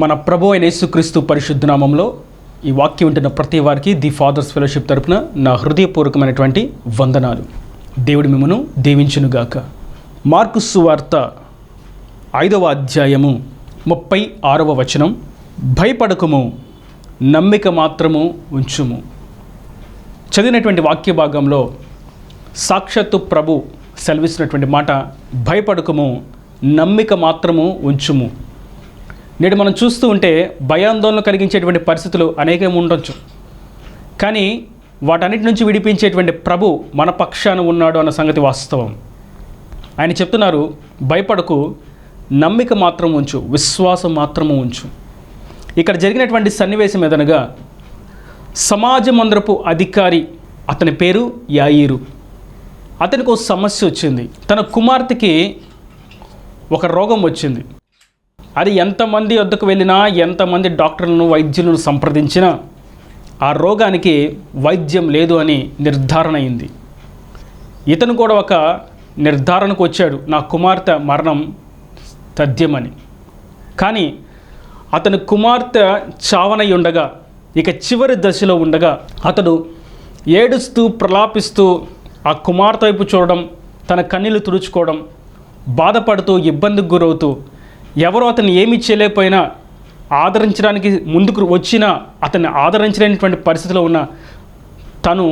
మన ప్రభు అయిన యేసుక్రీస్తు పరిశుద్ధనామంలో ఈ వాక్యం వింటున్న ప్రతి వారికి ది ఫాదర్స్ ఫెలోషిప్ తరపున నా హృదయపూర్వకమైనటువంటి వందనాలు. దేవుడి మిమ్మను దీవించునుగాక. మార్కు సువార్త ఐదవ అధ్యాయము ముప్పై ఆరవ వచనం భయపడకము నమ్మిక మాత్రము ఉంచుము. చదివినటువంటి వాక్య భాగంలో సాక్షాత్తు ప్రభు సెలవిస్తున్నటువంటి మాట భయపడకము నమ్మిక మాత్రము ఉంచుము. నేడు మనం చూస్తూ ఉంటే భయాందోళన కలిగించేటువంటి పరిస్థితులు అనేకం ఉండొచ్చు. కానీ వాటన్నిటి నుంచి విడిపించేటువంటి ప్రభు మన పక్షాన ఉన్నాడు అన్న సంగతి వాస్తవం. ఆయన చెప్తున్నారు భయపడకు నమ్మిక మాత్రం ఉంచు విశ్వాసం మాత్రము ఉంచు. ఇక్కడ జరిగినటువంటి సన్నివేశం ఏదనగా సమాజమందరపు అధికారి అతని పేరు యాయిరు. అతనికి ఒక సమస్య వచ్చింది. తన కుమార్తెకి ఒక రోగం వచ్చింది. అది ఎంతమంది వద్దకు వెళ్ళినా ఎంతమంది డాక్టర్లను వైద్యులను సంప్రదించినా ఆ రోగానికి వైద్యం లేదు అని నిర్ధారణ అయింది. ఇతను కూడా ఒక నిర్ధారణకు వచ్చాడు నా కుమార్తె మరణం తథ్యమని. కానీ అతని కుమార్తె చావనై ఉండగా ఇక చివరి దశలో ఉండగా అతడు ఏడుస్తూ ప్రలాపిస్తూ ఆ కుమార్తె వైపు చూడడం తన కన్నీళ్ళు తుడుచుకోవడం బాధపడుతూ ఇబ్బందికి గురవుతూ ఎవరో అతను ఏమీ చేయలేకపోయినా ఆదరించడానికి ముందుకు వచ్చినా అతన్ని ఆదరించలేనటువంటి పరిస్థితిలో ఉన్న తను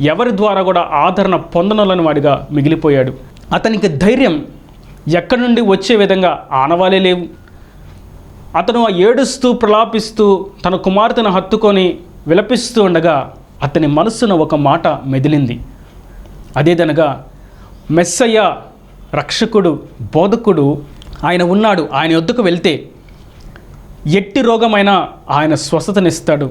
ఎవరి ద్వారా కూడా ఆదరణ పొందనలని వాడిగా మిగిలిపోయాడు. అతనికి ధైర్యం ఎక్కడి నుండి వచ్చే విధంగా ఆనవాలే లేవు. అతను ఆ ఏడుస్తూ ప్రలాపిస్తూ తన కుమార్తెను హత్తుకొని విలపిస్తూ ఉండగా అతని మనస్సున ఒక మాట మెదిలింది. అదేదనగా మెస్సయ్య రక్షకుడు బోధకుడు ఆయన ఉన్నాడు ఆయన వద్దకు వెళ్తే ఎట్టి రోగమైనా ఆయన స్వస్థతనిస్తాడు.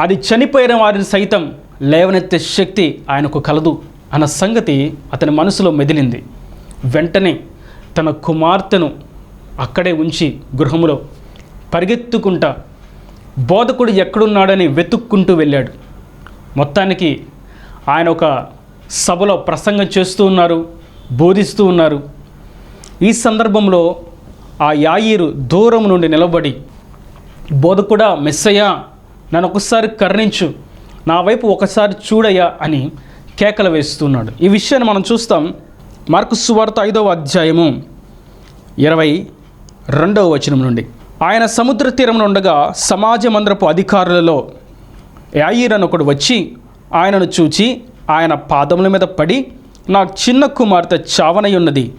అది చనిపోయిన వారిని సైతం లేవనెత్తే శక్తి ఆయనకు కలదు అన్న సంగతి అతని మనసులో మెదిలింది. వెంటనే తన కుమార్తెను అక్కడే ఉంచి గృహములో పరిగెత్తుకుంటా బోధకుడు ఎక్కడున్నాడని వెతుక్కుంటూ వెళ్ళాడు. మొత్తానికి ఆయన ఒక సభలో ప్రసంగం చేస్తూ ఉన్నారు బోధిస్తూ ఉన్నారు. ఈ సందర్భంలో ఆ యాయిరు దూరం నుండి నిలబడి బోధకుడా మెస్సయ్యా నన్ను ఒకసారి కరుణించు నా వైపు ఒకసారి చూడయ్యా అని కేకలు వేస్తున్నాడు. ఈ విషయాన్ని మనం చూస్తాం మార్కు సువార్త ఐదవ అధ్యాయము ఇరవై రెండవ వచనం నుండి. ఆయన సముద్ర తీరంలో ఉండగా సమాజ మందిరపు అధికారులలో యాయిర్ అని ఒకడు వచ్చి ఆయనను చూచి ఆయన పాదముల మీద పడి నా చిన్న కుమార్తె చావనయున్నది ఉన్నది.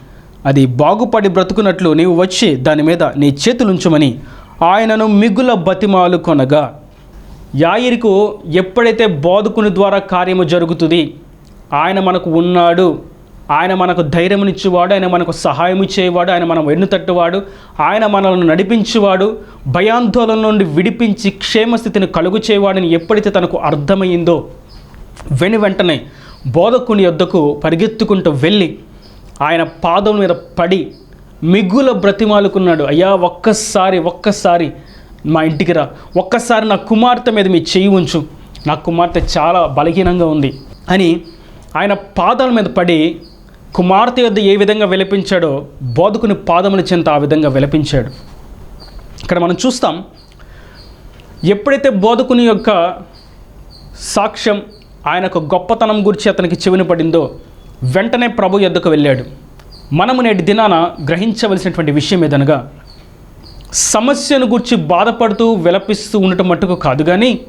అది బాగుపడి బ్రతుకున్నట్లు నీవు వచ్చి దాని మీద నీ చేతులుంచమని ఆయనను మిగుల బతిమాలు కొనగా యాయిరికు ఎప్పుడైతే బోధకుని ద్వారా కార్యము జరుగుతుంది ఆయన మనకు ఉన్నాడు. ఆయన మనకు ధైర్యమునిచ్చేవాడు ఆయన మనకు సహాయం ఇచ్చేవాడు ఆయన మనం వెన్నుతట్టువాడు ఆయన మనల్ని నడిపించేవాడు భయాందోళన నుండి విడిపించి క్షేమస్థితిని కలుగు చేయవాడని ఎప్పుడైతే తనకు అర్థమైందో వెను వెంటనే బోధకుని యొద్దకు పరిగెత్తుకుంటూ వెళ్ళి ఆయన పాదం మీద పడి మిగుల బ్రతిమాలుకున్నాడు. అయ్యా ఒక్కసారి ఒక్కసారి మా ఇంటికి రా. ఒక్కసారి నా కుమార్తె మీద మీ చేయి ఉంచు. నా కుమార్తె చాలా బలహీనంగా ఉంది అని ఆయన పాదాల మీద పడి కుమార్తె యొద్ద ఏ విధంగా విలపించాడో బోధకుని పాదముల చెంత ఆ విధంగా విలపించాడు. ఇక్కడ మనం చూస్తాం ఎప్పుడైతే బోధకుని యొక్క సాక్ష్యం ఆయన యొక్క గొప్పతనం గురించి అతనికి చెవిన పడిందో వెంటనే ప్రభు ఎద్దకు వెళ్ళాడు. మనము నేటి దినాన గ్రహించవలసినటువంటి విషయం ఏదనగా సమస్యను గురించి బాధపడుతూ విలపిస్తూ ఉండటం మట్టుకు కాదు కానీ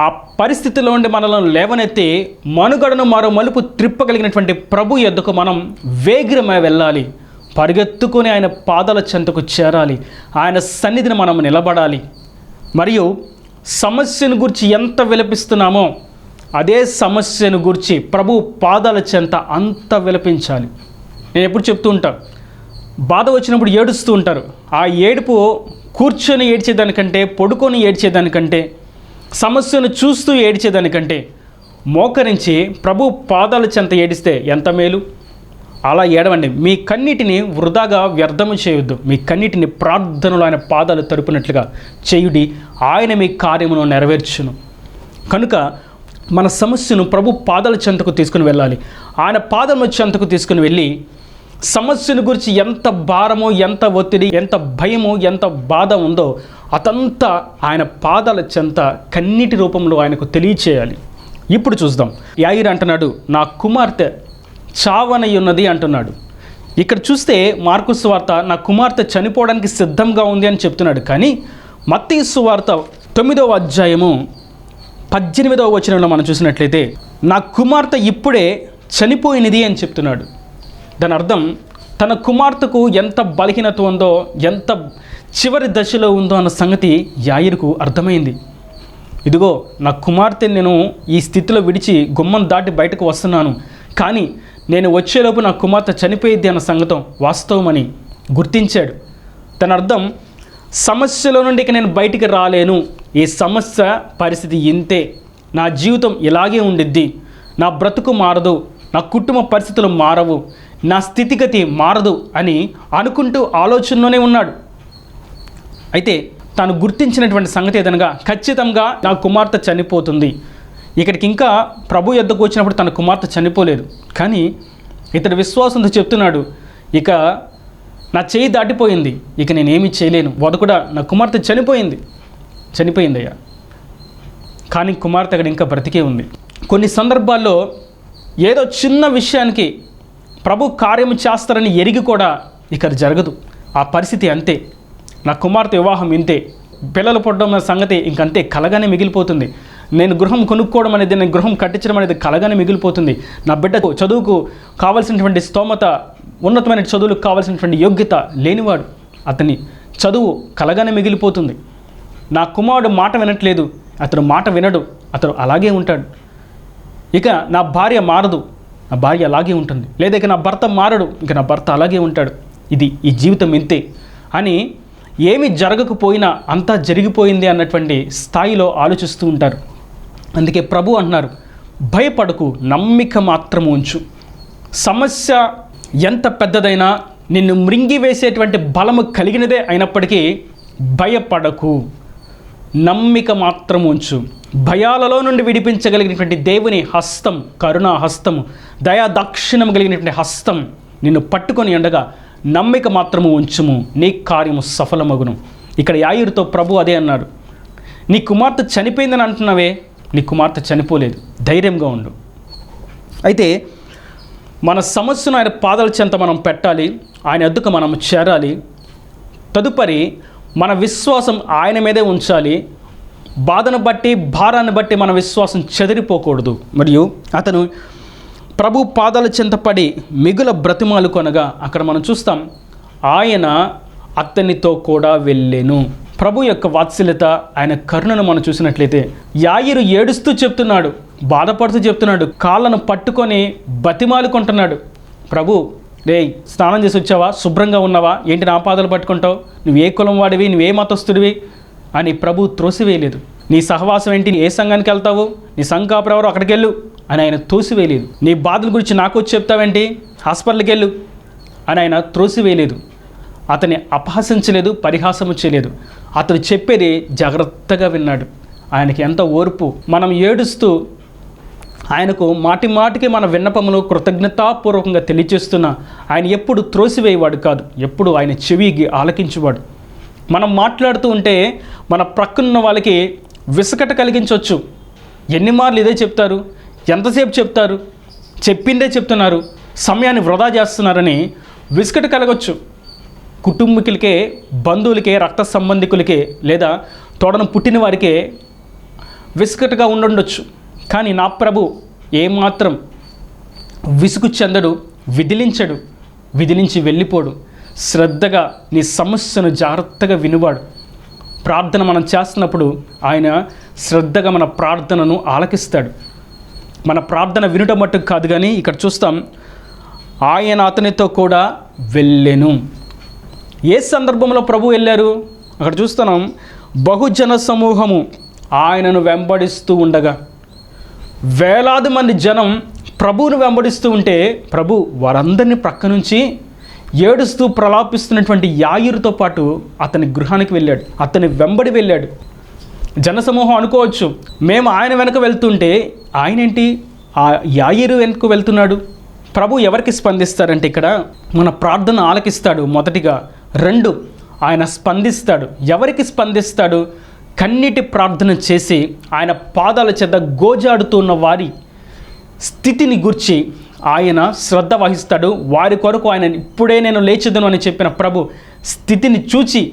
ఆ పరిస్థితిలో ఉండి మనలను లేవనెత్తి మనుగడను మరో మలుపు త్రిప్పగలిగినటువంటి ప్రభు ఎద్దుకు మనం వేగిరమై వెళ్ళాలి. పరిగెత్తుకొని ఆయన పాదాల చెంతకు చేరాలి. ఆయన సన్నిధిని మనం నిలబడాలి. మరియు సమస్యను గురించి ఎంత విలపిస్తున్నామో అదే సమస్యను గురించి ప్రభు పాదాల చెంత అంత విలపించాలి. నేను ఎప్పుడు చెప్తూ ఉంటాను బాధ వచ్చినప్పుడు ఏడుస్తూ ఉంటారు. ఆ ఏడుపు కూర్చొని ఏడ్చేదానికంటే పడుకొని ఏడ్చేదానికంటే సమస్యను చూస్తూ ఏడ్చేదానికంటే మోకరించి ప్రభు పాదాల చెంత ఏడిస్తే ఎంత మేలు? అలా ఏడవండి. మీ కన్నిటిని వృధాగా వ్యర్థము చేయొద్దు. మీ కన్నిటిని ప్రార్థనలు ఆయన పాదాలు తరుపునట్లుగా చేయుడి. ఆయన మీ కార్యమును నెరవేర్చును. కనుక మన సమస్యను ప్రభు పాదాల చెంతకు తీసుకుని వెళ్ళాలి. ఆయన పాదం చెంతకు తీసుకుని వెళ్ళి సమస్యను గురించి ఎంత భారమో ఎంత ఒత్తిడి ఎంత భయమో ఎంత బాధ ఉందో అతంతా ఆయన పాదాల చెంత కన్నీటి రూపంలో ఆయనకు తెలియచేయాలి. ఇప్పుడు చూద్దాం. యాయిర్ అంటున్నాడు నా కుమార్తె చావనై ఉన్నది అంటున్నాడు. ఇక్కడ చూస్తే మార్కుస్ వార్త నా కుమార్తె చనిపోవడానికి సిద్ధంగా ఉంది అని చెప్తున్నాడు. కానీ మత్తీసు వార్త తొమ్మిదవ అధ్యాయము పద్దెనిమిదవ వచనంలో మనం చూసినట్లయితే నా కుమార్తె ఇప్పుడే చనిపోయినది అని చెప్తున్నాడు. దాని అర్థం తన కుమార్తెకు ఎంత బలహీనత ఉందో ఎంత చివరి దశలో ఉందో అన్న సంగతి యాయిర్కు అర్థమైంది. ఇదిగో నా కుమార్తె నేను ఈ స్థితిలో విడిచి గుమ్మం దాటి బయటకు వస్తున్నాను. కానీ నేను వచ్చేలోపు నా కుమార్తె చనిపోయిద్ది అన్న సంగతం వాస్తవమని గుర్తించాడు. దాని అర్థం సమస్యలో నుండి ఇక నేను బయటికి రాలేను ఈ సమస్య పరిస్థితి ఇంతే. నా జీవితం ఇలాగే ఉండిద్ది. నా బ్రతుకు మారదు. నా కుటుంబ పరిస్థితులు మారవు. నా స్థితిగతి మారదు అని అనుకుంటూ ఆలోచనలోనే ఉన్నాడు. అయితే తాను గుర్తించినటువంటి సంగతి ఏదనగా ఖచ్చితంగా నా కుమార్తె చనిపోతుంది. ఇక్కడికి ఇంకా ప్రభు యొద్దకు వచ్చినప్పుడు తన కుమార్తె చనిపోలేదు. కానీ ఇతడు విశ్వాసంతో చెప్తున్నాడు ఇక నా చేయి దాటిపోయింది. ఇక నేనేమి చేయలేను. వద కూడా నా కుమార్తె చనిపోయింది. చనిపోయిందయ్యా. కానీ కుమార్తె అక్కడ ఇంకా బ్రతికే ఉంది. కొన్ని సందర్భాల్లో ఏదో చిన్న విషయానికి ప్రభు కార్యము చేస్తారని ఎరిగి కూడా ఇక్కడ జరగదు. ఆ పరిస్థితి అంతే. నా కుమార్తె వివాహం ఇంతే. పిల్లలు పుట్టడం అనే సంగతి ఇంకంతే. కలగానే మిగిలిపోతుంది. నేను గృహం కొనుక్కోవడం అనేది నేను గృహం కట్టించడం అనేది కలగానే మిగిలిపోతుంది. నా బిడ్డకు చదువుకు కావాల్సినటువంటి స్తోమత ఉన్నతమైన చదువులకు కావాల్సినటువంటి యోగ్యత లేనివాడు. అతని చదువు కలగానే మిగిలిపోతుంది. నా కుమారుడు మాట వినట్లేదు. అతడు మాట వినడు. అతడు అలాగే ఉంటాడు. ఇక నా భార్య మారదు. నా భార్య అలాగే ఉంటుంది. లేదా ఇక నా భర్త మారడు. ఇక నా భర్త అలాగే ఉంటాడు. ఇది ఈ జీవితం ఇంతే. అని ఏమి జరగకపోయినా అంతా జరిగిపోయింది అన్నటువంటి స్థాయిలో ఆలోచిస్తూ ఉంటారు. అందుకే ప్రభు అంటున్నారు భయపడకు. నమ్మిక మాత్రం ఉంచు. సమస్య ఎంత పెద్దదైనా నిన్ను మృంగివేసేటువంటి బలము కలిగినదే అయినప్పటికీ భయపడకు. నమ్మిక మాత్రం ఉంచు. భయాలలో నుండి విడిపించగలిగినటువంటి దేవుని హస్తం కరుణా హస్తము దయా దక్షిణం కలిగినటువంటి హస్తం నిన్ను పట్టుకొని ఉండగా నమ్మిక మాత్రము ఉంచుము. నీ కార్యము సఫలమగును. ఇక్కడ యాయుడితో ప్రభు అదే అన్నాడు. నీ కుమార్తె చనిపోయిందని అంటున్నావే? నీ కుమార్తె చనిపోలేదు. ధైర్యంగా ఉండు. అయితే మన సమస్యను ఆయన పాదాల చెంత మనం పెట్టాలి. ఆయన ఎద్దుకు మనం చేరాలి. తదుపరి మన విశ్వాసం ఆయన మీదే ఉంచాలి. బాధను బట్టి భారాన్ని బట్టి మన విశ్వాసం చెదిరిపోకూడదు. మరియు అతను ప్రభు పాదాల చింతపడి మిగుల బ్రతిమాలు కొనగా అక్కడ మనం చూస్తాం ఆయన అతనితో కూడా వెళ్ళాను. ప్రభు యొక్క వాత్సల్యత ఆయన కరుణను మనం చూసినట్లయితే యాయిరు ఏడుస్తూ చెప్తున్నాడు బాధపడుతూ చెప్తున్నాడు కాళ్ళను పట్టుకొని బతిమాలుకుంటున్నాడు. ప్రభు రే స్నానం చేసి వచ్చావా? శుభ్రంగా ఉన్నావా? ఏంటి నా పాదాలు పట్టుకుంటావు? నువ్వు ఏ కులం వాడివి నువ్వు ఏ మతస్థుడివి? అని ప్రభు త్రోసివేయలేదు. నీ సహవాసం ఏంటి? ఏ సంఘానికి వెళ్తావు? నీ సంఘాపురం ఎవరు? అక్కడికి వెళ్ళు అని ఆయన తోసివేయలేదు నీ బాధల గురించి నాకు వచ్చి చెప్తావేంటి? హాస్పిటల్కి వెళ్ళు అని ఆయన త్రోసివేయలేదు. అతన్ని అపహసించలేదు పరిహాసము చేయలేదు. అతను చెప్పేది జాగ్రత్తగా విన్నాడు. ఆయనకి ఎంత ఓర్పు. మనం ఏడుస్తూ ఆయనకు మాటి మాటికి మన విన్నపములు కృతజ్ఞతాపూర్వకంగా తెలియచేస్తున్న ఆయన ఎప్పుడు త్రోసివేయవాడు కాదు ఎప్పుడు ఆయన చెవికి ఆలకించేవాడు. మనం మాట్లాడుతూ ఉంటే మన ప్రక్కనున్న వాళ్ళకి విసకట కలిగించవచ్చు. ఎన్ని మార్లు ఇదే చెప్తారు? ఎంతసేపు చెప్తారు? చెప్పిందే చెప్తున్నారు. సమయాన్ని వృధా చేస్తున్నారని విసుకట కలగొచ్చు. కుటుంబీకులకే బంధువులకే రక్త సంబంధికులకే లేదా తోడను పుట్టిన వారికే విసుకటగా ఉండొచ్చు కానీ నా ప్రభు ఏమాత్రం విసుగు చెందడు విదిలించడు విదిలించి వెళ్ళిపోడు. శ్రద్ధగా నీ సమస్యను జాగ్రత్తగా వినువాడు. ప్రార్థన మనం చేస్తున్నప్పుడు ఆయన శ్రద్ధగా మన ప్రార్థనను ఆలకిస్తాడు. మన ప్రార్థన వినుట మట్టుకు కాదు కానీ ఇక్కడ చూస్తాం ఆయన అతనితో కూడా వెళ్ళెను. ఏ సందర్భంలో ప్రభు వెళ్ళారు? అక్కడ చూస్తున్నాం బహుజన సమూహము ఆయనను వెంబడిస్తూ ఉండగా. వేలాది మంది జనం ప్రభువును వెంబడిస్తూ ఉంటే ప్రభు వారందరినీ ప్రక్క నుంచి ఏడుస్తూ ప్రలాపిస్తున్నటువంటి యాయిరుతో పాటు అతని గృహానికి వెళ్ళాడు. అతని వెంబడి వెళ్ళాడు. జనసమూహం అనుకోవచ్చు. మేము ఆయన వెనక వెళ్తుంటే ఆయనేంటి? ఆ యాయిరు వెనక వెళ్తున్నాడు. ప్రభు ఎవరికి స్పందిస్తారంటే ఇక్కడ మన ప్రార్థన ఆలకిస్తాడు. మొదటిగా రెండు ఆయన స్పందిస్తాడు. ఎవరికి స్పందిస్తాడు? కన్నీటి ప్రార్థన చేసి ఆయన పాదాల చేత గోజాడుతున్న వారి స్థితిని గుర్చి ఆయన శ్రద్ధ వహిస్తాడు. వారి కొరకు ఆయన ఇప్పుడే నేను లేచదను అని చెప్పిన ప్రభు స్థితిని చూచి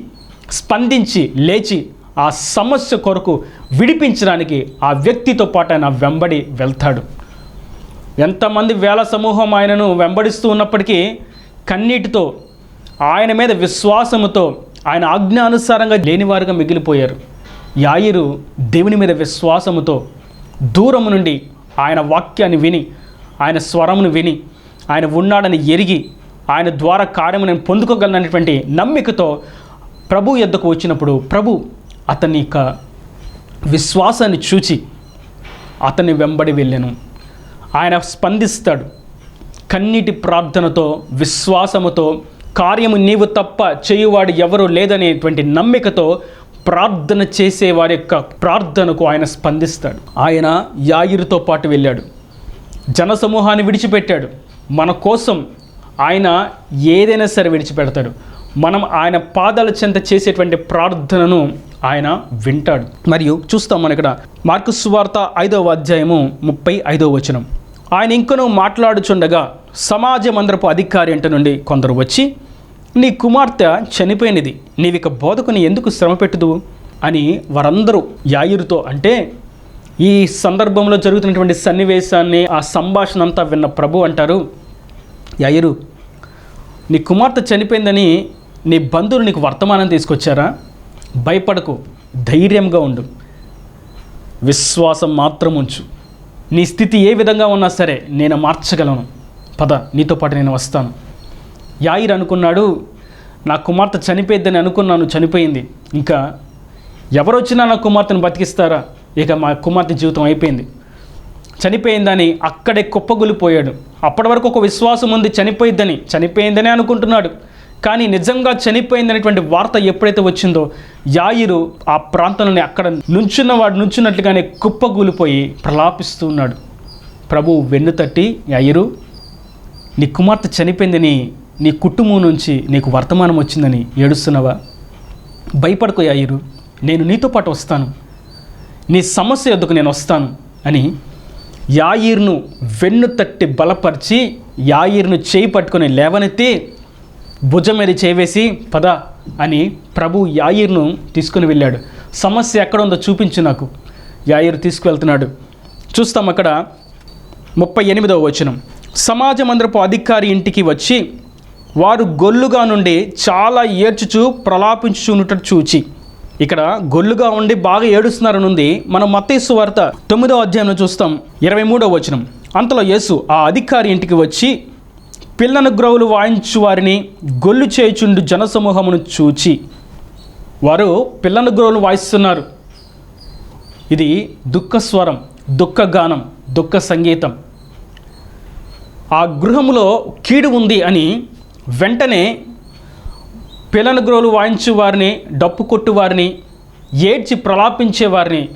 స్పందించి లేచి ఆ సమస్య కొరకు విడిపించడానికి ఆ వ్యక్తితో పాటు ఆయన వెంబడి వెళ్తాడు. ఎంతమంది వేల సమూహం ఆయనను వెంబడిస్తూ ఉన్నప్పటికీ కన్నీటితో ఆయన మీద విశ్వాసముతో ఆయన ఆజ్ఞానుసారంగా లేనివారుగా మిగిలిపోయారు. యాయిరు దేవుని మీద విశ్వాసముతో దూరము నుండి ఆయన వాక్యాన్ని విని ఆయన స్వరమును విని ఆయన ఉన్నాడని ఎరిగి ఆయన ద్వారా కార్యము నేను పొందుకోగలనటువంటి నమ్మికతో ప్రభు ఎద్దకు వచ్చినప్పుడు ప్రభు అతని యొక్క విశ్వాసాన్ని చూచి అతన్ని వెంబడి వెళ్ళాను. ఆయన స్పందిస్తాడు. కన్నీటి ప్రార్థనతో విశ్వాసముతో కార్యము నీవు తప్ప చేయువాడు ఎవరు లేదనేటువంటి నమ్మికతో ప్రార్థన చేసే వారి యొక్క ప్రార్థనకు ఆయన స్పందిస్తాడు. ఆయన యాయిరుతో పాటు వెళ్ళాడు. జనసమూహాన్ని విడిచిపెట్టాడు. మన కోసం ఆయన ఏదైనా సరే విడిచిపెడతాడు. మనం ఆయన పాదాల చెంత చేసేటువంటి ప్రార్థనను ఆయన వింటాడు. మరియు చూస్తాం మనం ఇక్కడ మార్కు సువార్త ఐదవ అధ్యాయము ముప్పై ఐదవ వచనం. ఆయన ఇంకనూ మాట్లాడుచుండగా సమాజ మందరపు అధికారి ఇంటి నుండి కొందరు వచ్చి నీ కుమార్తె చనిపోయినది నీవిక బోధకుని ఎందుకు శ్రమ పెట్టుదు అని వారందరూ యాయురుతో అంటే ఈ సందర్భంలో జరుగుతున్నటువంటి సన్నివేశాన్ని ఆ సంభాషణ అంతా విన్న ప్రభు అంటారు యాయురు నీ కుమార్తె చనిపోయిందని నీ బంధువులు నీకు వర్తమానం తీసుకొచ్చారా? భయపడకు ధైర్యంగా ఉండు. విశ్వాసం మాత్రం ఉంచు. నీ స్థితి ఏ విధంగా ఉన్నా సరే నేను మార్చగలను. పద నీతో పాటు నేను వస్తాను. యాయిర్ అనుకున్నాడు నా కుమార్తె చనిపోయిద్దని అనుకున్నాను చనిపోయింది. ఇంకా ఎవరొచ్చినా నా కుమార్తెను బతికిస్తారా? ఇక మా కుమార్తె జీవితం అయిపోయింది. చనిపోయిందని అక్కడే కుప్పగొలిపోయాడు. అప్పటి వరకు ఒక విశ్వాసం ఉంది చనిపోయిద్దని చనిపోయిందని అనుకుంటున్నాడు. కానీ నిజంగా చనిపోయిందనేటువంటి వార్త ఎప్పుడైతే వచ్చిందో యాయిరు ఆ ప్రాంతంలోని అక్కడ నుంచున్న వాడు నుంచున్నట్లుగానే కుప్పగూలిపోయి ప్రలాపిస్తూ ఉన్నాడు. ప్రభు వెన్ను తట్టి యాయిరు నీ కుమార్తె చనిపోయిందని నీ కుటుంబం నుంచి నీకు వర్తమానం వచ్చిందని ఏడుస్తున్నావా? భయపడకు యాయిరు. నేను నీతో పాటు వస్తాను. నీ సమస్య ఎద్దుకు నేను వస్తాను అని యాయిర్ను వెన్ను తట్టి బలపరిచి యాయిర్ను చేయి పట్టుకొని లేవనెత్తి భుజం మీద చేవేసి పద అని ప్రభు యాయిర్ను తీసుకుని వెళ్ళాడు. సమస్య ఎక్కడ ఉందో చూపించు నాకు. యాయిర్ తీసుకువెళ్తున్నాడు. చూస్తాం అక్కడ ముప్పై ఎనిమిదవ వచనం. సమాజ మందిరపు అధికారి ఇంటికి వచ్చి వారు గొల్లుగా నుండి చాలా ఏడ్చుచు ప్రలాపించుచున్నట్టు చూచి ఇక్కడ గొల్లుగా ఉండి బాగా ఏడుస్తున్నారనుంది మనం మత్తేసు వార్త తొమ్మిదో అధ్యాయంలో చూస్తాం ఇరవై మూడో వచనం. అంతలో యేసు ఆ అధికారి ఇంటికి వచ్చి పిల్లను గ్రౌలు వాయించు వారిని గొల్లు చేయుచుండు జనసమూహమును చూచి వారు పిల్లను గ్రౌలు వాయిస్తున్నారు. ఇది దుఃఖ స్వరం దుఃఖ గానం దుఃఖ సంగీతం. ఆ గృహంలో కీడు ఉంది అని వెంటనే పిల్లను గ్రోలు వాయించు వారిని డప్పు కొట్టు వారిని ఏడ్చి ప్రలాపించే వారిని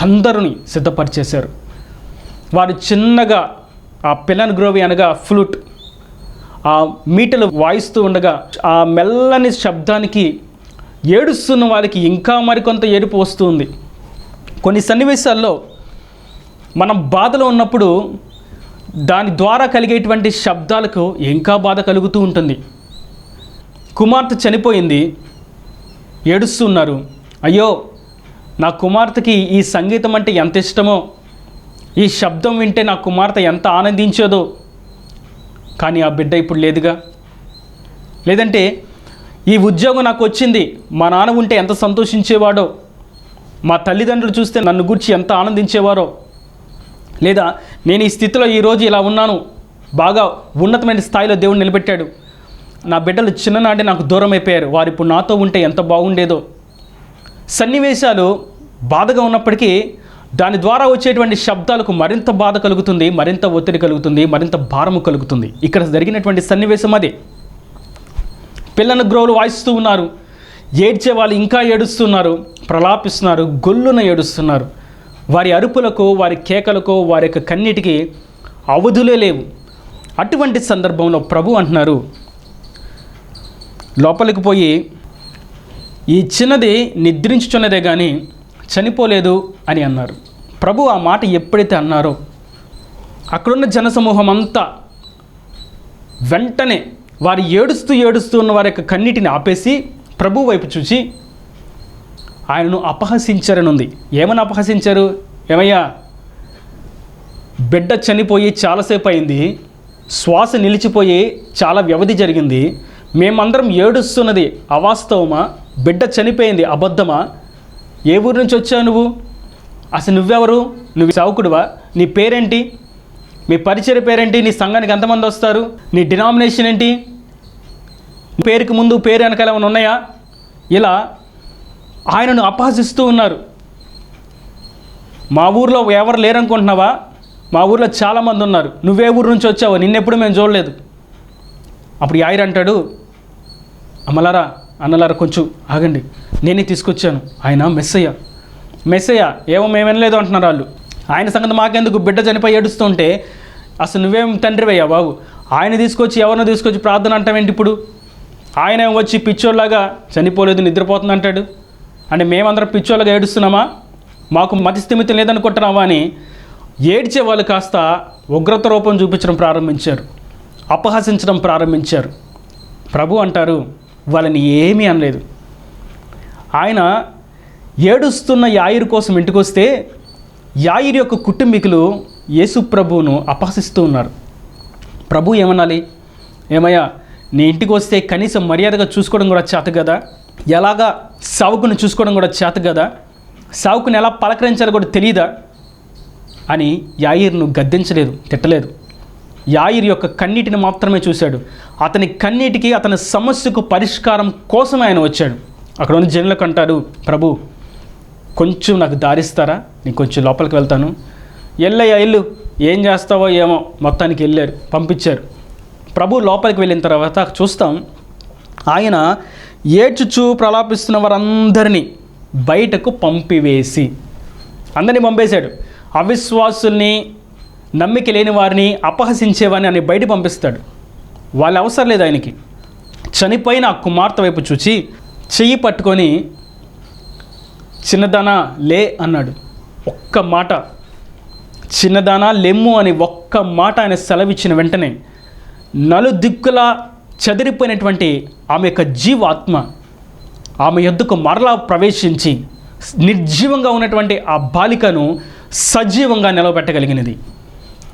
అందరిని సిద్ధపరిచేశారు. వారు చిన్నగా ఆ పిల్లని గ్రోవి అనగా ఫ్లూట్ ఆ మీటలు వాయిస్తూ ఉండగా ఆ మెల్లని శబ్దానికి ఏడుస్తున్న వారికి ఇంకా మరికొంత ఏడుపు వస్తుంది కొన్ని సన్నివేశాల్లో మనం బాధలో ఉన్నప్పుడు దాని ద్వారా కలిగేటువంటి శబ్దాలకు ఇంకా బాధ కలుగుతూ ఉంటుంది. కుమార్తె చనిపోయింది. ఏడుస్తున్నారు. అయ్యో నా కుమార్తెకి ఈ సంగీతం అంటే ఎంత ఇష్టమో. ఈ శబ్దం వింటే నా కుమార్తె ఎంత ఆనందించేదో. కానీ ఆ బిడ్డ ఇప్పుడు లేదుగా. లేదంటే ఈ ఉద్యోగం నాకు వచ్చింది. మా నాన్న ఉంటే ఎంత సంతోషించేవాడో. మా తల్లిదండ్రులు చూస్తే నన్ను గురించి ఎంత ఆనందించేవారో. లేదా నేను ఈ స్థితిలో ఈరోజు ఇలా ఉన్నాను బాగా ఉన్నతమైన స్థాయిలో దేవుడు నిలబెట్టాడు. నా బిడ్డలు చిన్ననాటి నాకు దూరం అయిపోయారు వారు ఇప్పుడు నాతో ఉంటే ఎంత బాగుండేదో. సన్నివేశాలు బాధగా ఉన్నప్పటికీ దాని ద్వారా వచ్చేటువంటి శబ్దాలకు మరింత బాధ కలుగుతుంది మరింత ఒత్తిడి కలుగుతుంది మరింత భారము కలుగుతుంది. ఇక్కడ జరిగినటువంటి సన్నివేశం అది. పిల్లను గ్రోలు వాయిస్తూ ఉన్నారు. ఏడ్చే వాళ్ళు ఇంకా ఏడుస్తున్నారు ప్రలాపిస్తున్నారు గొల్లున ఏడుస్తున్నారు. వారి అరుపులకు వారి కేకలకు వారి యొక్క కన్నీటికి అవధులే లేవు. అటువంటి సందర్భంలో ప్రభు అంటున్నారు లోపలికి పోయి ఈ చిన్నది నిద్రించుచున్నదే కానీ చనిపోలేదు అని అన్నారు. ప్రభు ఆ మాట ఎప్పుడైతే అన్నారో అక్కడున్న జనసమూహం అంతా వెంటనే వారు ఏడుస్తూ ఏడుస్తూ ఉన్న వారి యొక్క కన్నిటిని ఆపేసి ప్రభు వైపు చూసి ఆయనను అపహసించారనుంది. ఏమని అపహసించారు? ఏమయ్యా? బిడ్డ చనిపోయి చాలాసేపు అయింది శ్వాస నిలిచిపోయి చాలా వ్యవధి జరిగింది. మేమందరం ఏడుస్తున్నది అవాస్తవమా? బిడ్డ చనిపోయింది అబద్ధమా? ఏ ఊరు నుంచి వచ్చావు నువ్వు? అసలు నువ్వెవరు? నువ్వు చౌకుడువా నీ పేరేంటి? మీ పరిచయ పేరేంటి? నీ సంఘానికి ఎంతమంది వస్తారు? నీ డినామినేషన్ ఏంటి? పేరుకి ముందు పేరు వెనకాల ఏమైనా ఉన్నాయా? ఇలా ఆయనను అపహసిస్తూ ఉన్నారు. మా ఊర్లో ఎవరు లేరనుకుంటున్నావా? మా ఊర్లో చాలామంది ఉన్నారు. నువ్వే ఊరు నుంచి వచ్చావు. నిన్నెప్పుడు మేము చూడలేదు. అప్పుడు యాయిర్ అంటాడు అమ్మలారా అన్నలారా కొంచెం ఆగండి. నేనే తీసుకొచ్చాను. ఆయన మెస్సయ్య. మెస్సయ్య ఏమో మేము వినలేదు అంటున్నారు వాళ్ళు. ఆయన సంగతి మాకెందుకు? బిడ్డ చనిపోయి ఏడుస్తుంటే అసలు నువ్వేం తండ్రివయ్యా బాబు? ఆయన తీసుకొచ్చి ఎవరినో తీసుకొచ్చి ప్రార్థన అంటావేంటి ఇప్పుడు? ఆయన ఏమో వచ్చి పిచ్చోళ్ళలాగా చనిపోలేదు నిద్రపోతుంది అంటాడు అంటే మేమందరం పిచ్చోళ్ళగా ఏడుస్తున్నామా? మాకు మతిస్థిమితం లేదనుకుంటున్నామా అని ఏడ్చే వాళ్ళు కాస్త ఉగ్రత రూపం చూపించడం ప్రారంభించారు. అపహసించడం ప్రారంభించారు. ప్రభు అంటారు వాళ్ళని ఏమీ అనలేదు. ఆయన ఏడుస్తున్న యాయిర్ కోసం ఇంటికొస్తే యాయిర్ యొక్క కుటుంబీకులు యేసు ప్రభువును అపహసిస్తూ ఉన్నారు. ప్రభు ఏమనాలి? ఏమయ్యా నీ ఇంటికి వస్తే కనీసం మర్యాదగా చూసుకోవడం కూడా చేత కదా? ఎలాగా సావుకుని చూసుకోవడం కూడా చేత కదా? సావుకుని ఎలా పలకరించాలో కూడా తెలియదా అని యాయిర్ను గద్దించలేదు తిట్టలేదు. యాయిర్ యొక్క కన్నీటిని మాత్రమే చూశాడు. అతని కన్నీటికి అతని సమస్యకు పరిష్కారం కోసం ఆయన వచ్చాడు. అక్కడ ఉన్న జనులకు అంటారు ప్రభు కొంచెం నాకు దారిస్తారా? నేను కొంచెం లోపలికి వెళ్తాను. ఎల్లయ్యా ఇల్లు ఏం చేస్తావో ఏమో. మొత్తానికి వెళ్ళారు పంపించారు ప్రభు లోపలికి వెళ్ళిన తర్వాత చూస్తాం. ఆయన ఏడ్చుచూ ప్రలాపిస్తున్న వారందరినీ బయటకు పంపివేసి అందరినీ పంపేశాడు. అవిశ్వాసుల్ని నమ్మిక లేని వారిని అపహసించేవారిని అని బయట పంపిస్తాడు. వాళ్ళ అవసరం లేదు ఆయనకి. చనిపోయిన ఆ కుమార్తె వైపు చూచి చెయ్యి పట్టుకొని చిన్నదానా లే అన్నాడు. ఒక్క మాట చిన్నదానా లెమ్ము అని ఒక్క మాట ఆయన సెలవిచ్చిన వెంటనే నలు దిక్కులా చెదిరిపోయినటువంటి ఆమె యొక్క జీవాత్మ ఆమె యొద్దకు మరలా ప్రవేశించి నిర్జీవంగా ఉన్నటువంటి ఆ బాలికను సజీవంగా నిలవబెట్టగలిగినది?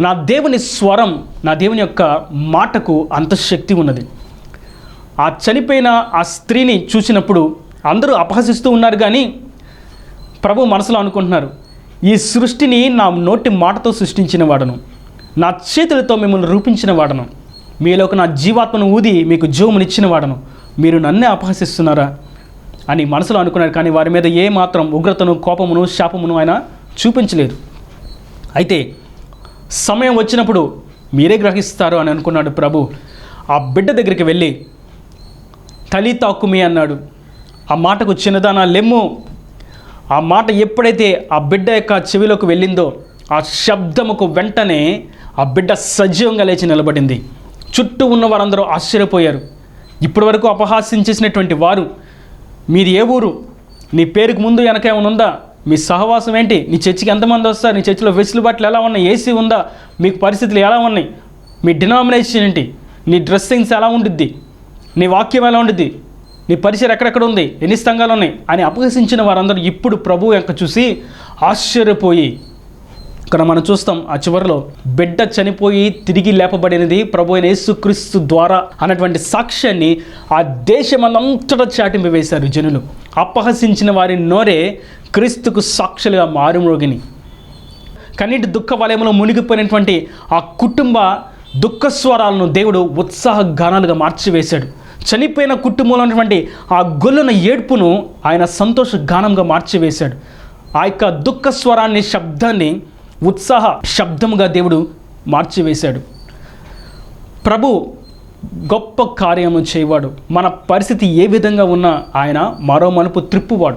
నా దేవుని స్వరం నా దేవుని యొక్క మాటకు అంత శక్తి ఉన్నది. ఆ చనిపోయిన ఆ స్త్రీని చూసినప్పుడు అందరూ అపహసిస్తూ ఉన్నారు కానీ ప్రభు మనసులో అనుకుంటున్నారు ఈ సృష్టిని నా నోటి మాటతో సృష్టించిన వాడను నా చేతులతో మిమ్మల్ని రూపించిన వాడను. మీలోకి నా జీవాత్మను ఊది మీకు జీవమునిచ్చిన వాడను మీరు నన్నే అపహసిస్తున్నారా? అని మనసులో అనుకున్నారు కానీ వారి మీద ఏ మాత్రం ఉగ్రతను కోపమును శాపమును ఆయన చూపించలేదు. అయితే సమయం వచ్చినప్పుడు మీరే గ్రహిస్తారు అని అనుకున్నాడు ప్రభు. ఆ బిడ్డ దగ్గరికి వెళ్ళి తలి తాక్కుమి అన్నాడు. ఆ మాటకు చిన్నదానా లెమ్ము. ఆ మాట ఎప్పుడైతే ఆ బిడ్డ యొక్క చెవిలోకి వెళ్ళిందో ఆ శబ్దముకు వెంటనే ఆ బిడ్డ సజీవంగా లేచి నిలబడింది. చుట్టూ ఉన్న వారందరూ ఆశ్చర్యపోయారు. ఇప్పటి వరకు అపహాస్యం చేసినటువంటి వారు మీది ఏ ఊరు? నీ పేరుకు ముందు వెనక ఏమైనా ఉందా? మీ సహవాసం ఏంటి? నీ చర్చికి ఎంతమంది వస్తారు? నీ చర్చిలో వెసులుబాట్లు ఎలా ఉన్నాయి? ఏసీ ఉందా? మీకు పరిస్థితులు ఎలా ఉన్నాయి? మీ డినామినేషన్ ఏంటి? నీ డ్రెస్సింగ్స్ ఎలా ఉండిద్ది? నీ వాక్యం ఎలా ఉండిద్ది? నీ పరిచయం ఎక్కడెక్కడ ఉంది? ఎన్ని స్తంగాలు ఉన్నాయి? అని అపహసించిన వారందరూ ఇప్పుడు ప్రభు యొక్క చూసి ఆశ్చర్యపోయి ఇక్కడ మనం చూస్తాం ఆ చివరిలో బిడ్డ చనిపోయి తిరిగి లేపబడినది ప్రభు అయిన యేసుక్రీస్తు ద్వారా అన్నటువంటి సాక్ష్యాన్ని ఆ దేశమంతటా చాటింపు వేశారు జనులు. అపహసించిన వారి నోరే క్రీస్తుకు సాక్షులుగా మారుమ్రోగిని కన్నీటి దుఃఖ వలయంలో మునిగిపోయినటువంటి ఆ కుటుంబ దుఃఖ స్వరాలను దేవుడు ఉత్సాహ గానాలుగా మార్చివేశాడు. చనిపోయిన కుటుంబంలో ఉన్నటువంటి ఆ గొల్లున ఏడ్పును ఆయన సంతోష గానంగా మార్చివేశాడు. ఆ యొక్క దుఃఖ స్వరాన్ని శబ్దాన్ని ఉత్సాహ శబ్దముగా దేవుడు మార్చివేశాడు. ప్రభు గొప్ప కార్యము చేయవాడు. మన పరిస్థితి ఏ విధంగా ఉన్నా ఆయన మరో మలుపు త్రిప్పువాడు.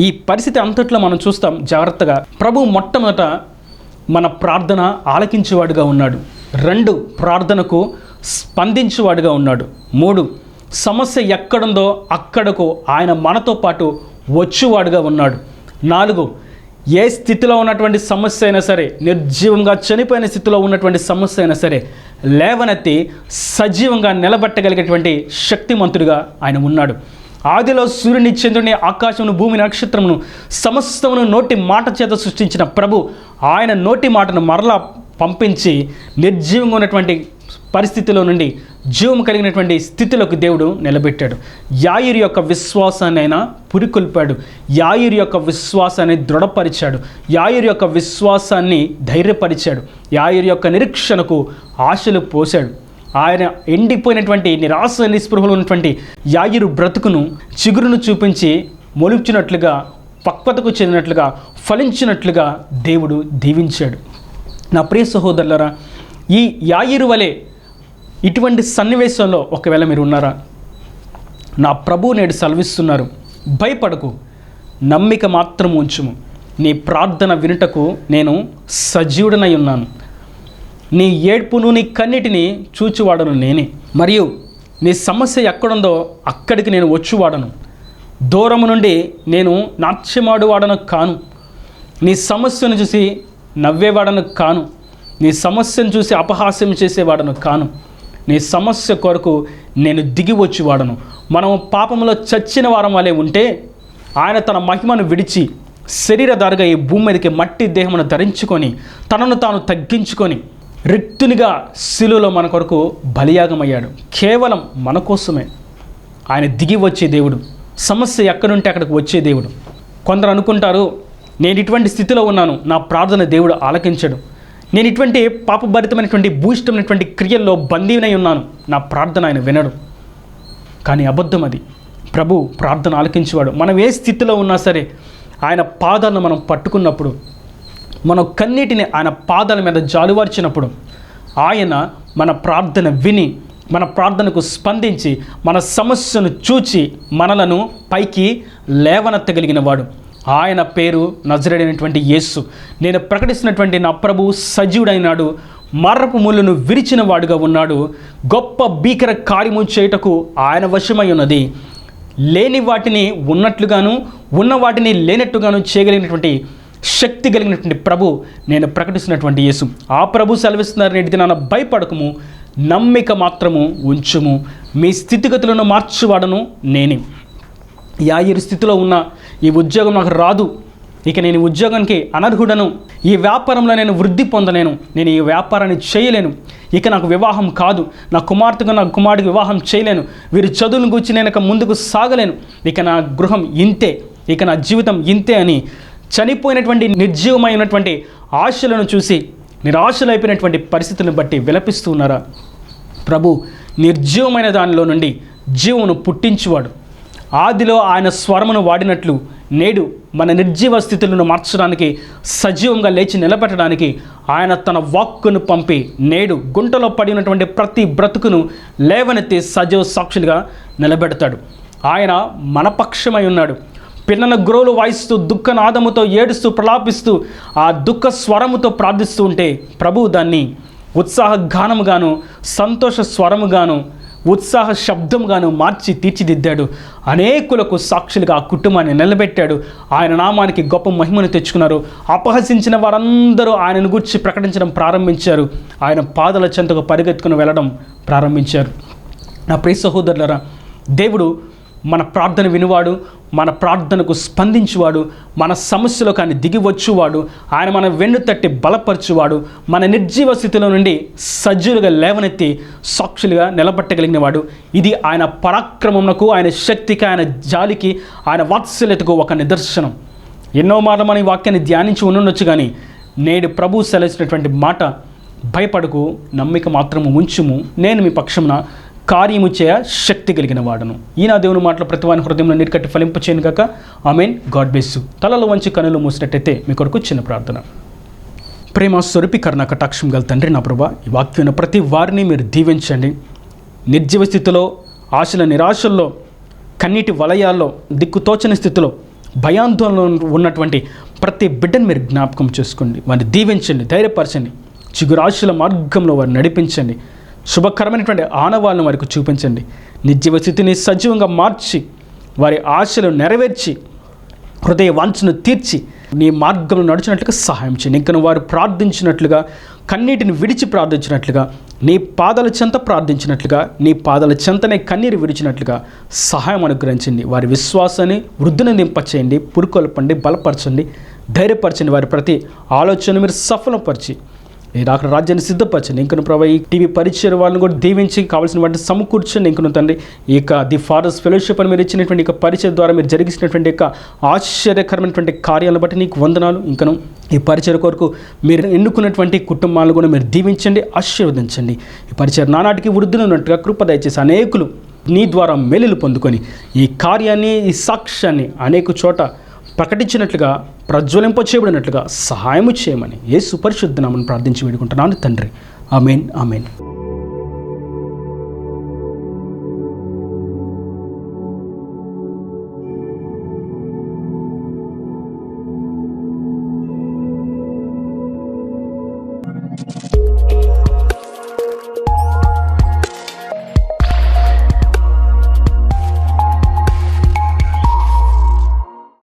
ఈ పరిస్థితి అంతట్లో మనం చూస్తాం జాగ్రత్తగా. ప్రభు మొట్టమొదట మన ప్రార్థన ఆలకించేవాడుగా ఉన్నాడు. రెండు ప్రార్థనకు స్పందించేవాడుగా ఉన్నాడు. మూడు సమస్య ఎక్కడుందో అక్కడకు ఆయన మనతో పాటు వచ్చేవాడుగా ఉన్నాడు. నాలుగు ఏ స్థితిలో ఉన్నటువంటి సమస్య అయినా సరే నిర్జీవంగా చనిపోయిన స్థితిలో ఉన్నటువంటి సమస్య అయినా సరే లేవనెత్తి సజీవంగా నిలబెట్టగలిగేటువంటి శక్తిమంతుడిగా ఆయన ఉన్నాడు. ఆదిలో సూర్యుని చంద్రుని ఆకాశమును భూమి నక్షత్రమును సమస్తమును నోటి మాట చేత సృష్టించిన ప్రభు ఆయన నోటి మాటను మరలా పంపించి నిర్జీవంగా ఉన్నటువంటి పరిస్థితిలో నుండి జీవం కలిగినటువంటి స్థితిలోకి దేవుడు నిలబెట్టాడు. యాయిరి యొక్క విశ్వాసాన్ని ఆయన పురికొల్పాడు. యాయిరి యొక్క విశ్వాసాన్ని దృఢపరిచాడు. యాయిరి యొక్క విశ్వాసాన్ని ధైర్యపరిచాడు. యాయిరి యొక్క నిరీక్షణకు ఆశలు పోశాడు. ఆయన ఎండిపోయినటువంటి నిరాశ నిస్పృహలు ఉన్నటువంటి యాయిరు బ్రతుకును చిగురును చూపించి మొలుచినట్లుగా పక్వతకు చెందినట్లుగా ఫలించినట్లుగా దేవుడు దీవించాడు. నా ప్రియ సహోదరులరా ఈ యాయిరు వలె ఇటువంటి సన్నివేశంలో ఒకవేళ మీరు ఉన్నారా? నా ప్రభు నేడు సెలవిస్తున్నారు. భయపడకు. నమ్మిక మాత్రం ఉంచుము. నీ ప్రార్థన వినుటకు నేను సజీవుడనై ఉన్నాను. నీ ఏడ్పును నీ కన్నిటిని చూచువాడను నేనే. మరియు నీ సమస్య ఎక్కడుందో అక్కడికి నేను వచ్చువాడను. దూరము నుండి నేను నాట్యమాడువాడను కాను. నీ సమస్యను చూసి నవ్వేవాడను కాను. నీ సమస్యను చూసి అపహాస్యం చేసేవాడను కాను. నీ సమస్య కొరకు నేను దిగి వచ్చేవాడను. మనము పాపంలో చచ్చిన వారం వలె ఉంటే ఆయన తన మహిమను విడిచి శరీరధారగా ఈ భూమి మీదకి మట్టి దేహమును ధరించుకొని తనను తాను తగ్గించుకొని రిక్తునిగా శిలువలో మన కొరకు బలియాగమయ్యాడు. కేవలం మన కోసమే. ఆయన దిగి వచ్చే దేవుడు. సమస్య ఎక్కడుంటే అక్కడికి వచ్చే దేవుడు. కొందరు అనుకుంటారు నేను ఇటువంటి స్థితిలో ఉన్నాను. నా ప్రార్థన దేవుడు ఆలకించడు. నేను ఇటువంటి పాపభరితమైనటువంటి భూయిష్టమైనటువంటి క్రియల్లో బందీనై ఉన్నాను. నా ప్రార్థన ఆయన వినడు. కానీ అబద్ధం అది. ప్రభు ప్రార్థన ఆలకించేవాడు. మనం ఏ స్థితిలో ఉన్నా సరే ఆయన పాదాలను మనం పట్టుకున్నప్పుడు మన కన్నీటిని ఆయన పాదాల మీద జాలువార్చినప్పుడు ఆయన మన ప్రార్థన విని మన ప్రార్థనకు స్పందించి మన సమస్యను చూచి మనలను పైకి లేవనెత్తగలిగిన వాడు ఆయన పేరు నజరడైనటువంటి యేసు. నేను ప్రకటిస్తున్నటువంటి నా ప్రభు సజీవుడైనాడు. మర్రపు ముళ్ళను విరిచిన వాడుగా ఉన్నాడు. గొప్ప భీకర కార్యము చేయుటకు ఆయన వశమై ఉన్నది. లేని వాటిని ఉన్నట్లుగాను ఉన్న వాటిని లేనట్టుగాను చేయగలిగినటువంటి శక్తి కలిగినటువంటి ప్రభు నేను ప్రకటిస్తున్నటువంటి యేసు. ఆ ప్రభు సెలవిస్తున్నారు నేటి దినాన భయపడకము నమ్మిక మాత్రము ఉంచుము. మీ స్థితిగతులను మార్చువాడను నేనే. యాయిరు స్థితిలో ఉన్న ఈ ఉద్యోగం నాకు రాదు. ఇక నేను ఉద్యోగానికి అనర్హుడను. ఈ వ్యాపారంలో నేను వృద్ధి పొందలేను. నేను ఈ వ్యాపారాన్ని చేయలేను. ఇక నాకు వివాహం కాదు. నా కుమార్తెకు నా కుమారుడికి వివాహం చేయలేను. వీరి చదువులను గురించి నేను ఇక ముందుకు సాగలేను. ఇక నా గృహం ఇంతే. ఇక నా జీవితం ఇంతే అని చనిపోయినటువంటి నిర్జీవమైనటువంటి ఆశలను చూసి నిరాశలైపోయినటువంటి పరిస్థితులను బట్టి విలపిస్తూ ఉన్నారా? ప్రభు నిర్జీవమైన దానిలో నుండి జీవును పుట్టించువాడు. ఆదిలో ఆయన స్వరమును వాడినట్లు నేడు మన నిర్జీవ స్థితులను మార్చడానికి సజీవంగా లేచి నిలబెట్టడానికి ఆయన తన వాక్కును పంపి నేడు గుంటలో పడినటువంటి ప్రతి బ్రతుకును లేవనెత్తి సజీవ సాక్షులుగా నిలబెడతాడు. ఆయన మనపక్షమై ఉన్నాడు. పిల్లల గ్రోలు వాయిస్తూ దుఃఖనాదముతో ఏడుస్తూ ప్రలాపిస్తూ ఆ దుఃఖ స్వరముతో ప్రార్థిస్తూ ఉంటే ప్రభువు దాన్ని ఉత్సాహ గానముగాను సంతోష స్వరముగాను ఉత్సాహ శబ్దంగాను మార్చి తీర్చిదిద్దాడు. అనేకులకు సాక్షులుగా ఆ కుటుంబాన్ని నిలబెట్టాడు. ఆయన నామానికి గొప్ప మహిమను తెచ్చుకున్నారు. అపహసించిన వారందరూ ఆయనను గుర్చి ప్రకటించడం ప్రారంభించారు. ఆయన పాదల చెంతకు పరిగెత్తుకుని వెళ్ళడం ప్రారంభించారు. నా ప్రియ సహోదరులరా దేవుడు మన ప్రార్థన వినువాడు. మన ప్రార్థనకు స్పందించువాడు మన సమస్యలో కానీ దిగి వచ్చువాడు ఆయన మన వెన్ను తట్టి బలపరచువాడు మన నిర్జీవ స్థితిలో నుండి సజ్జులుగా లేవనెత్తి సాక్షులుగా నిలబట్టగలిగిన వాడు ఇది ఆయన పరాక్రమమునకు ఆయన శక్తికి ఆయన జాలికి ఆయన వాత్సల్యతకు ఒక నిదర్శనం. ఎన్నో మార్లు మన ఈ వాక్యాన్ని ధ్యానించి ఉండొచ్చు కానీ నేడు ప్రభు సెలవిచ్చినటువంటి మాట భయపడకు నమ్మిక మాత్రము ఉంచుము నేను మీ పక్షమున కార్యము చేయ శక్తి కలిగిన వాడను. ఈయన దేవుని మాటలు ప్రతి వాని హృదయంలో నీరుకట్టి ఫలింపు చేయను గాక. ఆమెన్. గాడ్ బెస్సు తలలో వంచి కనులు మూసినట్టయితే మీ కొరకు చిన్న ప్రార్థన. ప్రేమ స్వరూపి కరుణ కటాక్షం గల తండ్రి నా ప్రభా ఈ వాక్యం ప్రతి వారిని మీరు దీవించండి. నిర్జీవ స్థితిలో ఆశల నిరాశల్లో కన్నీటి వలయాల్లో దిక్కుతోచని స్థితిలో భయాందోళనలో ఉన్నటువంటి ప్రతి బిడ్డను మీరు జ్ఞాపకం చేసుకోండి. వారిని దీవించండి ధైర్యపరచండి. చిగురాశుల మార్గంలో వారిని నడిపించండి. శుభకరమైనటువంటి ఆనవాళ్ళను వారికి చూపించండి. నిజీవ స్థితిని సజీవంగా మార్చి వారి ఆశలు నెరవేర్చి హృదయ వాంఛను తీర్చి నీ మార్గంలో నడిచినట్లుగా సహాయం చేయండి. ఇంకను వారు ప్రార్థించినట్లుగా కన్నీటిని విడిచి ప్రార్థించినట్లుగా నీ పాదాల చెంత ప్రార్థించినట్లుగా నీ పాదాల చెంతనే కన్నీరు విడిచినట్లుగా సహాయం అనుగ్రహించండి. వారి విశ్వాసాన్ని వృద్ధిని నింపచేయండి పురుకొల్పండి బలపరచండి ధైర్యపరచండి. వారి ప్రతి ఆలోచన మీరు సఫలపరిచి మీరు రాజ్యాన్ని సిద్ధపరచండి ఇంకను ప్రభావ ఈ టీవీ పరిచయం వాళ్ళని కూడా దీవించి కావాల్సిన వాటిని సమకూర్చండి ఇంకను తండ్రి. ఈ యొక్క ది ఫాదర్స్ ఫెలోషిప్ అని మీరు ఇచ్చినటువంటి యొక్క పరిచయం ద్వారా మీరు జరిగించినటువంటి యొక్క ఆశ్చర్యకరమైనటువంటి కార్యాలను బట్టి నీకు వందనాలు. ఇంకను ఈ పరిచయ కొరకు మీరు ఎన్నుకున్నటువంటి కుటుంబాలను కూడా మీరు దీవించండి ఆశీర్వదించండి. ఈ పరిచయం నానాటికి వృద్ధిని ఉన్నట్టుగా కృప దయచేసి అనేకులు నీ ద్వారా మేలులు పొందుకొని ఈ కార్యాన్ని ఈ సాక్ష్యాన్ని అనేక చోట ప్రకటించినట్లుగా ప్రజ్వలింప చేయబడినట్లుగా సహాయము చేయమని ఏ సుపరిశుద్ధనామని ప్రార్థించి వేడుకుంటున్నాను తండ్రి. Amen amen.